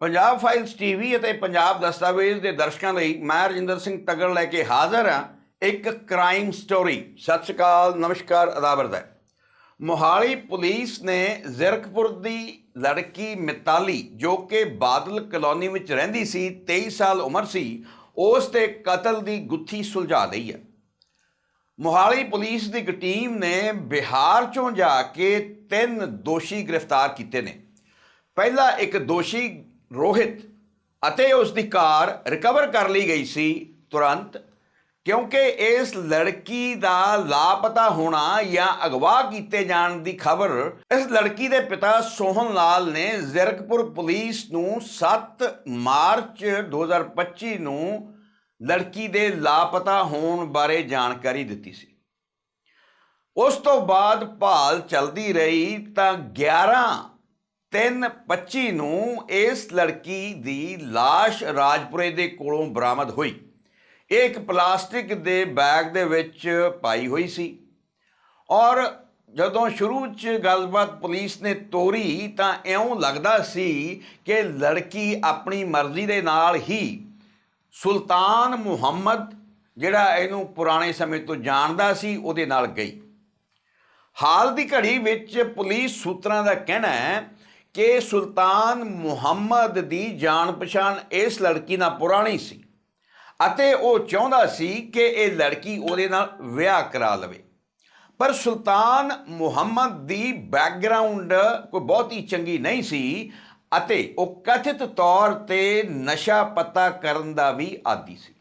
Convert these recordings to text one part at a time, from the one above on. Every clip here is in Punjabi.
ਪੰਜਾਬ ਫਾਈਲਸ ਟੀਵੀ ਅਤੇ ਪੰਜਾਬ ਦਸਤਾਵੇਜ਼ ਦੇ ਦਰਸ਼ਕਾਂ ਲਈ ਮੈਂ ਰਜਿੰਦਰ ਸਿੰਘ ਤਗੜ ਲੈ ਕੇ ਹਾਜ਼ਰ ਹਾਂ। ਇੱਕ ਕ੍ਰਾਈਮ ਸਟੋਰੀ ਸਤਿ ਸ਼੍ਰੀ ਅਕਾਲ, ਨਮਸਕਾਰ, ਅਦਾਵਰਦ ਹੈ। ਮੋਹਾਲੀ ਪੁਲਿਸ ਨੇ ਜ਼ਿਰਕਪੁਰ ਦੀ ਲੜਕੀ ਮਿਤਾਲੀ, ਜੋ ਕਿ ਬਾਦਲ ਕਲੋਨੀ ਵਿੱਚ ਰਹਿੰਦੀ ਸੀ 23 ਸਾਲ ਉਮਰ ਸੀ, ਉਸ ਤੇ ਕਤਲ ਦੀ ਗੁੱਥੀ ਸੁਲਝਾ ਲਈ ਹੈ। ਮੋਹਾਲੀ ਪੁਲਿਸ ਦੀ ਇੱਕ ਟੀਮ ਨੇ ਬਿਹਾਰ ਚੋਂ ਜਾ ਕੇ ਤਿੰਨ ਦੋਸ਼ੀ ਗ੍ਰਿਫਤਾਰ ਕੀਤੇ ਨੇ। ਪਹਿਲਾ ਇੱਕ ਦੋਸ਼ੀ ਰੋਹਿਤ ਅਤੇ ਉਸ ਦੀ ਕਾਰ ਰਿਕਵਰ ਕਰ ਲਈ ਗਈ ਸੀ ਤੁਰੰਤ, ਕਿਉਂਕਿ ਇਸ ਲੜਕੀ ਦਾ ਲਾਪਤਾ ਹੋਣਾ ਜਾਂ ਅਗਵਾ ਕੀਤੇ ਜਾਣ ਦੀ ਖਬਰ ਇਸ ਲੜਕੀ ਦੇ ਪਿਤਾ ਸੋਹਨ ਲਾਲ ਨੇ ਜ਼ਰਕਪੁਰ ਪੁਲਿਸ ਨੂੰ 7 ਮਾਰਚ 2025 ਨੂੰ ਲੜਕੀ ਦੇ ਲਾਪਤਾ ਹੋਣ ਬਾਰੇ ਜਾਣਕਾਰੀ ਦਿੱਤੀ ਸੀ। ਉਸ ਤੋਂ ਬਾਅਦ ਭਾਲ ਚੱਲਦੀ ਰਹੀ ਤਾਂ 11 325 ਨੂੰ ਇਸ ਲੜਕੀ ਦੀ লাশ ਰਾਜਪੁਰੇ ਦੇ ਕੋਲੋਂ ਬਰਾਮਦ ਹੋਈ। ਇਹ ਇੱਕ ਪਲਾਸਟਿਕ ਦੇ ਬੈਗ ਦੇ ਵਿੱਚ ਪਾਈ ਹੋਈ ਸੀ। ਔਰ ਜਦੋਂ ਸ਼ੁਰੂ 'ਚ ਗੱਲਬਾਤ ਪੁਲਿਸ ਨੇ ਤੋਰੀ ਤਾਂ ਇਉਂ ਲੱਗਦਾ ਸੀ ਕਿ ਲੜਕੀ ਆਪਣੀ ਮਰਜ਼ੀ ਦੇ ਨਾਲ ਹੀ ਸੁਲਤਾਨ ਮੁਹੰਮਦ, ਜਿਹੜਾ ਇਹਨੂੰ ਪੁਰਾਣੇ ਸਮੇਂ ਤੋਂ ਜਾਣਦਾ ਸੀ, ਉਹਦੇ ਨਾਲ ਗਈ। ਹਾਲ ਦੀ ਘੜੀ ਵਿੱਚ ਪੁਲਿਸ ਸੂਤਰਾਂ ਦਾ ਕਹਿਣਾ ਹੈ ਕਿ ਸੁਲਤਾਨ ਮੁਹੰਮਦ ਦੀ ਜਾਣ ਪਛਾਣ ਇਸ ਲੜਕੀ ਨਾਲ ਪੁਰਾਣੀ ਸੀ ਅਤੇ ਉਹ ਚਾਹੁੰਦਾ ਸੀ ਕਿ ਇਹ ਲੜਕੀ ਉਹਦੇ ਨਾਲ ਵਿਆਹ ਕਰਾ ਲਵੇ। ਪਰ ਸੁਲਤਾਨ ਮੁਹੰਮਦ ਦੀ ਬੈਕਗ੍ਰਾਉਂਡ ਕੋਈ ਬਹੁਤੀ ਚੰਗੀ ਨਹੀਂ ਸੀ ਅਤੇ ਉਹ ਕਥਿਤ ਤੌਰ ਤੇ ਨਸ਼ਾ ਪਤਾ ਕਰਨ ਦਾ ਵੀ ਆਦੀ ਸੀ।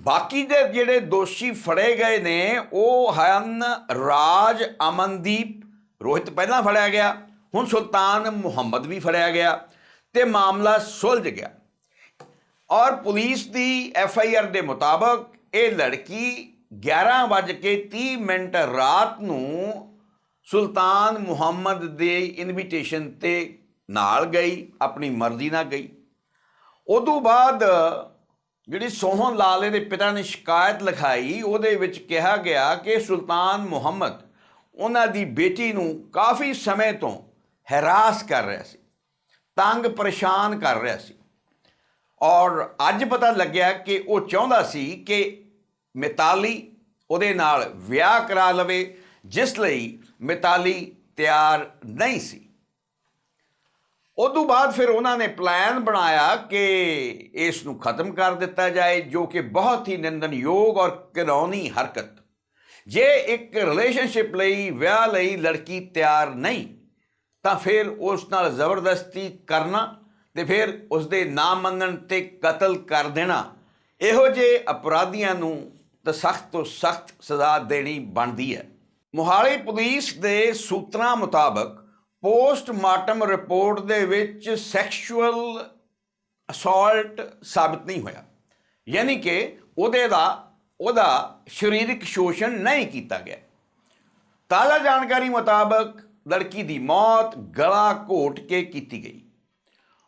ਬਾਕੀ ਦੇ ਜਿਹੜੇ ਦੋਸ਼ੀ ਫੜੇ ਗਏ ਨੇ, ਉਹ ਹਨ ਰਾਜ ਅਮਨਦੀਪ। ਰੋਹਿਤ ਪਹਿਲਾਂ ਫੜਿਆ ਗਿਆ। ਹੁਣ ਸੁਲਤਾਨ ਮੁਹੰਮਦ ਵੀ ਫੜਿਆ ਗਿਆ ਤੇ ਮਾਮਲਾ ਸੁਲਝ ਗਿਆ। ਔਰ ਪੁਲਿਸ ਦੀ ਐਫ ਆਈ ਆਰ ਦੇ ਮੁਤਾਬਕ ਇਹ ਲੜਕੀ 11:30 ਮਿੰਟ ਰਾਤ ਨੂੰ ਸੁਲਤਾਨ ਮੁਹੰਮਦ ਦੇ ਇਨਵੀਟੇਸ਼ਨ ਤੇ ਨਾਲ ਗਈ, ਆਪਣੀ ਮਰਜ਼ੀ ਨਾਲ ਗਈ। ਉਦੋਂ ਬਾਅਦ ਜਿਹੜੀ ਸੋਹਣ ਲਾਲੇ ਦੇ ਪਿਤਾ ਨੇ ਸ਼ਿਕਾਇਤ ਲਿਖਾਈ, ਉਹਦੇ ਵਿੱਚ ਕਿਹਾ ਗਿਆ ਕਿ ਸੁਲਤਾਨ ਮੁਹੰਮਦ ਉਹਨਾਂ ਦੀ ਬੇਟੀ ਨੂੰ ਕਾਫੀ ਸਮੇਂ ਤੋਂ ਹੈਰਾਸ ਕਰ ਰਿਹਾ ਸੀ, ਤੰਗ ਪਰੇਸ਼ਾਨ ਕਰ ਰਿਹਾ ਸੀ। ਔਰ ਅੱਜ ਪਤਾ ਲੱਗਿਆ ਕਿ ਉਹ ਚਾਹੁੰਦਾ ਸੀ ਕਿ ਮਿਤਾਲੀ ਉਹਦੇ ਨਾਲ ਵਿਆਹ ਕਰਾ ਲਵੇ, ਜਿਸ ਲਈ ਮਿਤਾਲੀ ਤਿਆਰ ਨਹੀਂ ਸੀ। ਉਦੋਂ ਬਾਅਦ ਫਿਰ ਉਹਨਾਂ ਨੇ ਪਲਾਨ ਬਣਾਇਆ ਕਿ ਇਸ ਨੂੰ ਖਤਮ ਕਰ ਦਿੱਤਾ ਜਾਏ, ਜੋ ਕਿ ਬਹੁਤ ਹੀ ਨਿੰਦਨਯੋਗ ਔਰ ਕਾਨੂੰਨੀ ਹਰਕਤ। ਜੇ ਇੱਕ ਰਿਲੇਸ਼ਨਸ਼ਿਪ ਲਈ ਵਿਆਹ ਲਈ ਲੜਕੀ ਤਿਆਰ ਨਹੀਂ ਤਾਂ ਫਿਰ ਉਸ ਨਾਲ ਜ਼ਬਰਦਸਤੀ ਕਰਨਾ ਤੇ ਫਿਰ ਉਸ ਦੇ ਨਾ ਮੰਨਣ ਤੇ ਕਤਲ ਕਰ ਦੇਣਾ। ਇਹੋ ਜਿਹੇ ਅਪਰਾਧੀਆਂ ਨੂੰ ਤਾਂ ਸਖਤ ਤੋਂ ਸਖਤ ਸਜ਼ਾ ਦੇਣੀ ਬਣਦੀ ਹੈ। ਮੋਹਾਲੀ ਪੁਲਿਸ ਦੇ ਸੂਤਰਾਂ ਮੁਤਾਬਕ ਪੋਸਟਮਾਰਟਮ ਰਿਪੋਰਟ ਦੇ ਵਿੱਚ ਸੈਕਸ਼ੂਅਲ ਅਸੌਲਟ ਸਾਬਤ ਨਹੀਂ ਹੋਇਆ। ਯਾਨੀ ਕਿ ਉਹਦੇ ਦਾ, ਉਹਦਾ ਸਰੀਰਕ ਸ਼ੋਸ਼ਣ ਨਹੀਂ ਕੀਤਾ ਗਿਆ। ਤਾਜ਼ਾ ਜਾਣਕਾਰੀ ਮੁਤਾਬਕ ਲੜਕੀ ਦੀ ਮੌਤ ਗਲਾ ਘੋਟ ਕੇ ਕੀਤੀ ਗਈ।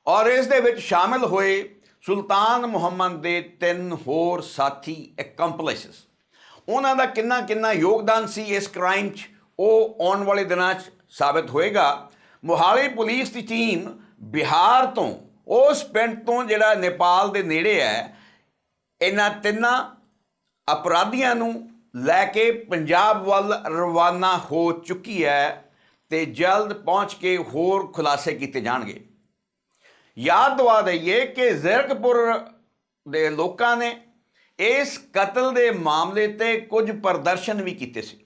ਔਰ ਇਸ ਦੇ ਵਿੱਚ ਸ਼ਾਮਿਲ ਹੋਏ ਸੁਲਤਾਨ ਮੁਹੰਮਦ ਦੇ ਤਿੰਨ ਹੋਰ ਸਾਥੀ ਐਕੰਪਲਿਸਸ ਉਹਨਾਂ ਦਾ ਕਿੰਨਾ ਕਿੰਨਾ ਯੋਗਦਾਨ ਸੀ ਇਸ ਕ੍ਰਾਈਮ 'ਚ, ਉਹ ਆਉਣ ਵਾਲੇ ਦਿਨਾਂ 'ਚ ਸਾਬਤ ਹੋਏਗਾ। ਮੋਹਾਲੀ ਪੁਲਿਸ ਦੀ ਟੀਮ ਬਿਹਾਰ ਤੋਂ, ਉਸ ਪਿੰਡ ਤੋਂ ਜਿਹੜਾ ਨੇਪਾਲ ਦੇ ਨੇੜੇ ਹੈ, ਇਹਨਾਂ ਤਿੰਨਾਂ ਅਪਰਾਧੀਆਂ ਨੂੰ ਲੈ ਕੇ ਪੰਜਾਬ ਵੱਲ ਰਵਾਨਾ ਹੋ ਚੁੱਕੀ ਹੈ। ਤੇ ਜਲਦ ਪਹੁੰਚ ਕੇ ਹੋਰ ਖੁਲਾਸੇ ਕੀਤੇ ਜਾਣਗੇ। ਯਾਦ ਦਵਾ ਦਈਏ ਕਿ ਜ਼ਰਕਪੁਰ ਦੇ ਲੋਕਾਂ ਨੇ ਇਸ ਕਤਲ ਦੇ ਮਾਮਲੇ ਤੇ ਕੁਝ ਪ੍ਰਦਰਸ਼ਨ ਵੀ ਕੀਤੇ ਸੀ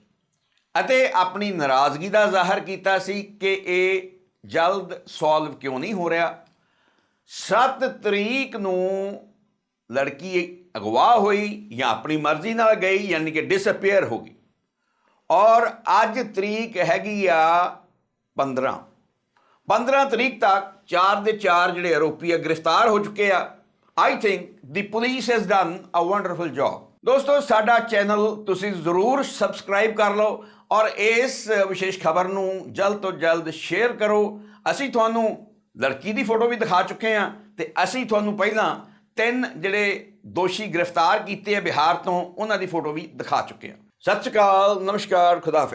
ਅਤੇ ਆਪਣੀ ਨਾਰਾਜ਼ਗੀ ਦਾ ਜ਼ਾਹਰ ਕੀਤਾ ਸੀ ਕਿ ਇਹ ਜਲਦ ਸੋਲਵ ਕਿਉਂ ਨਹੀਂ ਹੋ ਰਿਹਾ। 7 ਤਰੀਕ ਨੂੰ ਲੜਕੀ ਅਗਵਾ ਹੋਈ ਜਾਂ ਆਪਣੀ ਮਰਜ਼ੀ ਨਾਲ ਗਈ, ਯਾਨੀ ਕਿ ਡਿਸਅਪੀਅਰ ਹੋ ਗਈ। ਔਰ ਅੱਜ ਤਰੀਕ ਹੈਗੀ ਆ 15 15 ਤਰੀਕ ਤੱਕ ਚਾਰ ਦੇ ਚਾਰ ਜਿਹੜੇ ਆਰੋਪੀ ਆ ਗ੍ਰਿਫਤਾਰ ਹੋ ਚੁੱਕੇ ਆ। I think the police has done a wonderful job ਦੋਸਤੋ, ਸਾਡਾ ਚੈਨਲ ਤੁਸੀਂ ਜ਼ਰੂਰ ਸਬਸਕ੍ਰਾਈਬ ਕਰ ਲਓ ਔਰ ਇਸ ਵਿਸ਼ੇਸ਼ ਖਬਰ ਨੂੰ ਜਲਦ ਤੋਂ ਜਲਦ ਸ਼ੇਅਰ ਕਰੋ। ਅਸੀਂ ਤੁਹਾਨੂੰ ਲੜਕੀ ਦੀ ਫੋਟੋ ਵੀ ਦਿਖਾ ਚੁੱਕੇ ਹਾਂ ਤੇ ਅਸੀਂ ਤੁਹਾਨੂੰ ਪਹਿਲਾਂ ਤਿੰਨ ਜਿਹੜੇ ਦੋਸ਼ੀ ਗ੍ਰਿਫਤਾਰ ਕੀਤੇ ਆ ਬਿਹਾਰ ਤੋਂ, ਉਹਨਾਂ ਦੀ ਫੋਟੋ ਵੀ ਦਿਖਾ ਚੁੱਕੇ ਹਾਂ। ਸਤਿ ਸ਼੍ਰੀ ਅਕਾਲ ਨਮਸਕਾਰ ਖੁਦਾ